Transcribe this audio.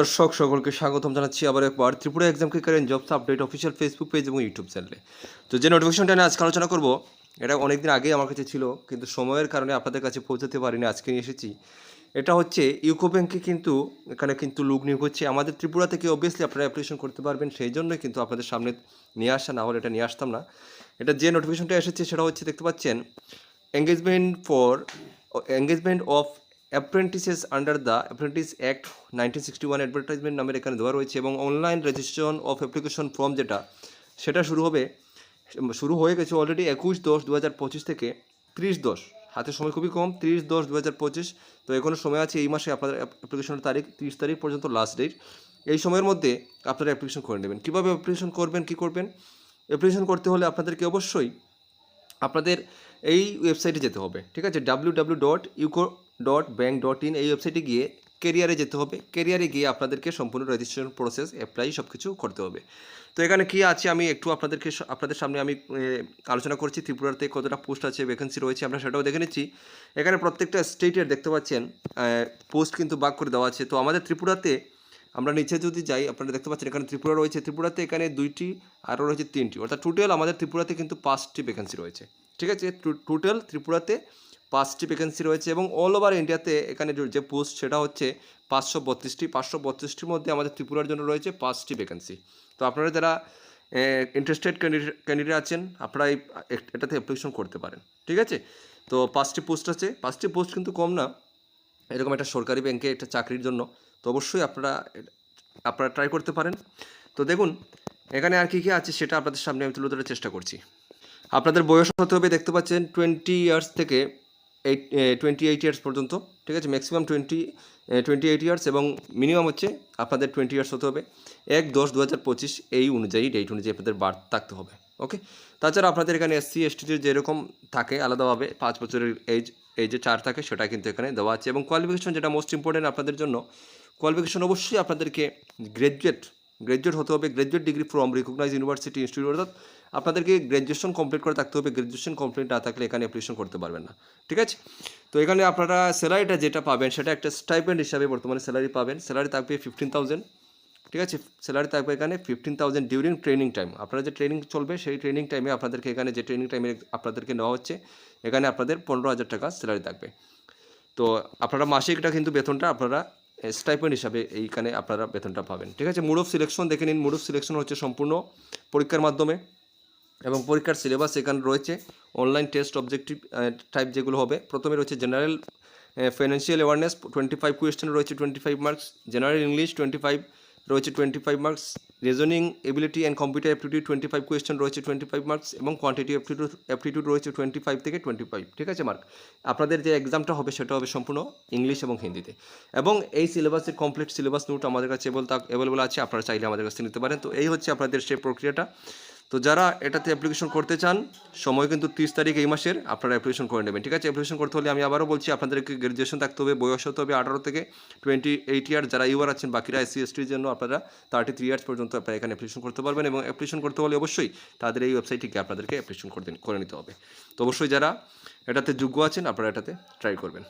দর্শক, সকলকে স্বাগতম জানাচ্ছি আবার একবার Tripura exam ক্রিকার jobs update official Facebook page এবং ইউটিউব চ্যানেলে তো যে নোটিফিকেশনটা নিয়ে আজকে আলোচনা করব, এটা অনেক দিন আগেই আমার কাছে ছিল, কিন্তু সময়ের কারণে আপনাদের কাছে পৌঁছাতে পারিনি, আজকে নিয়ে এসেছি। এটা হচ্ছে ইউকো ব্যাংকে কিন্তু, এখানে কিন্তু লোক নিয়োগ হচ্ছে। আমাদের ত্রিপুরা থেকে অবভিয়াসলি আপনারা অ্যাপ্লিকেশন করতে পারবেন, সেই জন্যই কিন্তু আপনাদের সামনে নিয়ে আসা, না হলে এটা নিয়ে আসতাম না। এটা যে নোটিফিকেশনটা এসেছে, সেটা হচ্ছে, দেখতে পাচ্ছেন, engagement for engagement of apprentices under the apprentice act 1961 advertisement নামের এখানে দেওয়া রয়েছে এবং online registration of application form যেটা, সেটা শুরু হবে, শুরু হয়ে গেছে অলরেডি একুশ দশ দু হাজার পঁচিশ থেকে ত্রিশ দশ। হাতে সময় খুবই কম, ত্রিশ দশ দু হাজার পঁচিশ। তো এখনও সময় আছে এই মাসে আপনাদের অ্যাপ্লিকেশনের তারিখ, তিরিশ তারিখ পর্যন্ত লাস্ট ডেট এই সময়ের মধ্যে আপনারা অ্যাপ্লিকেশন করে নেবেন। কীভাবে অ্যাপ্লিকেশন করবেন, কী করবেন? অ্যাপ্লিকেশন করতে হলে আপনাদেরকে অবশ্যই আপনাদের এই ওয়েবসাইটে যেতে হবে। ঠিক আছে W W dot UCO dot bank dot in এই ওয়েবসাইটে গিয়ে কেরিয়ারে যেতে হবে। কেরিয়ারে গিয়ে আপনাদেরকে সম্পূর্ণ রেজিস্ট্রেশন প্রসেস অ্যাপ্লাই সব কিছু করতে হবে। তো এখানে কি আছে আমি একটু আপনাদেরকে আপনাদের সামনে আমি আলোচনা করছি। ত্রিপুরাতে কতটা পোস্ট আছে ভ্যাকেন্সি রয়েছে, আমরা সেটাও দেখে নিচ্ছি। এখানে প্রত্যেকটা স্টেটের দেখতে পাচ্ছেন পোস্ট কিন্তু বাক করে দেওয়া আছে। তো আমাদের ত্রিপুরাতে আমরা নিচে যদি যাই, আপনারা দেখতে পাচ্ছেন এখানে ত্রিপুরা রয়েছে। ত্রিপুরাতে এখানে দুইটি, আরও রয়েছে তিনটি। অর্থাৎ টোটাল আমাদের ত্রিপুরাতে কিন্তু পাঁচটি ভ্যাকেন্সি রয়েছে। ঠিক আছে? টোটাল ত্রিপুরাতে পাঁচটি ভ্যাকেন্সি রয়েছে এবং অল ওভার ইন্ডিয়াতে এখানে যে- পোস্ট সেটা হচ্ছে পাঁচশো বত্রিশটি, পাঁচশো বত্রিশটির মধ্যে আমাদের ত্রিপুরার জন্য রয়েছে পাঁচটি ভ্যাকেন্সি তো আপনারা যারা ইন্টারেস্টেড ক্যান্ডিডেট আছেন, আপনারা এই এটাতে অ্যাপ্লিকেশন করতে পারেন, ঠিক আছে? তো পাঁচটি পোস্ট আছে। পাঁচটি পোস্ট কিন্তু কম না, এরকম একটা সরকারি ব্যাংকে একটা চাকরির জন্য। তো অবশ্যই আপনারা আপনারা ট্রাই করতে পারেন। তো দেখুন, এখানে আর কী কী আছে সেটা আপনাদের সামনে আমি তুলে ধরার চেষ্টা করছি। আপনাদের বয়স হতে হবে, দেখতে পাচ্ছেন টোয়েন্টি ইয়ার্স থেকে এইট টোয়েন্টি এইট ইয়ার্স পর্যন্ত, ঠিক আছে? Maximum twenty twenty eight years এবং মিনিমাম হচ্ছে আপনাদের টোয়েন্টি ইয়ার্স হতে হবে। এক দশ দু হাজার পঁচিশ এই অনুযায়ী ডেট অনুযায়ী আপনাদের বার্থ থাকতে হবে ওকে তাছাড়া আপনাদের এখানে এসসি এসটির যেরকম থাকে আলাদাভাবে, পাঁচ বছরের এজ এই যে চার থাকে, সেটা কিন্তু এখানে দেওয়া আছে এবং কোয়ালিফিকেশন যেটা মোস্ট ইম্পর্টেন্ট আপনাদের জন্য কোয়ালিফিকেশন অবশ্যই আপনাদেরকে গ্র্যাজুয়েট গ্র্যাজুয়েট হতে হবে graduate degree from recognise university institute অর্থাৎ আপনাদেরকে গ্র্যাজুয়েশন কমপ্লিট করে থাকতে হবে। গ্র্যাজুয়েশন কমপ্লিট না থাকলে এখানে অ্যাপ্লিকেশন করতে পারবেন না। ঠিক আছে? তো এখানে আপনারা স্যালারিটা যেটা পাবেন, সেটা একটা স্টাইপেন্ড হিসাবে বর্তমানে স্যালারি পাবেন। স্যালারি থাকবে ফিফটিন থাউজেন্ড ঠিক আছে? স্যালারি থাকবে এখানে fifteen thousand during training time আপনারা যে ট্রেনিং চলবে, সেই ট্রেনিং টাইমে আপনাদেরকে এখানে যে ট্রেনিং টাইমে আপনাদেরকে নেওয়া হচ্ছে, এখানে আপনাদের পনেরো হাজার টাকা স্যালারি থাকবে। তো আপনারা মাসিকটা কিন্তু বেতনটা আপনারা স্টাইপেন্ড হিসাবে এইখানে আপনারা বেতনটা পাবেন। ঠিক আছে? মুড অফ সিলেকশন দেখে নিন। মুড অফ সিলেকশন হচ্ছে সম্পূর্ণ পরীক্ষার মাধ্যমে এবং পরীক্ষার সিলেবাস এখানে রয়েছে। অনলাইন টেস্ট অবজেক্টিভ টাইপ যেগুলো হবে। প্রথমে রয়েছে general financial awareness twenty five question রয়েছে twenty five marks general English twenty five রয়েছে twenty five marks reasoning ability and computer aptitude twenty five question রয়েছে টোয়েন্টি ফাইভ মার্কস এবং quantity aptitude aptitude রয়েছে twenty five থেকে twenty five ঠিক আছে mark আপনাদের যে এক্সামটা হবে সেটা হবে সম্পূর্ণ ইংলিশ এবং হিন্দিতে। এবং এই সিলেবাসের কমপ্লিট সিলেবাস নোট আমাদের কাছে অ্যাভেলেবল আছে, আপনারা চাইলে আমাদের কাছে নিতে পারেন। তো এই হচ্ছে আপনাদের সেই প্রক্রিয়াটা। তো যারা এটাতে অ্যাপ্লিকেশন করতে চান, সময় কিন্তু তিরিশ তারিখ এই মাসের, আপনারা অ্যাপ্লিকেশন করে নেবেন, ঠিক আছে? অ্যাপ্লিকেশন করতে হলে আমি আবারও বলছি, আপনাদেরকে গ্র্যাজুয়েশন থাকতে হবে, বয়স হতে হবে আঠারো থেকে টোয়েন্টি এইট ইয়ার যারা ইউআর আছেন, বাকিরা এসসি এসটির জন্য আপনারা থার্টি থ্রি ইয়ার্স পর্যন্ত আপনারা এখানে অ্যাপ্লিকেশন করতে পারবেন এবং অ্যাপ্লিকেশন করতে হলে অবশ্যই তাদের এই ওয়েবসাইটে গিয়ে আপনাদেরকে অ্যাপ্লিকেশন করে নিতে হবে। তো অবশ্যই যারা এটাতে যোগ্য আছেন, আপনারা এটাতে ট্রাই করবেন।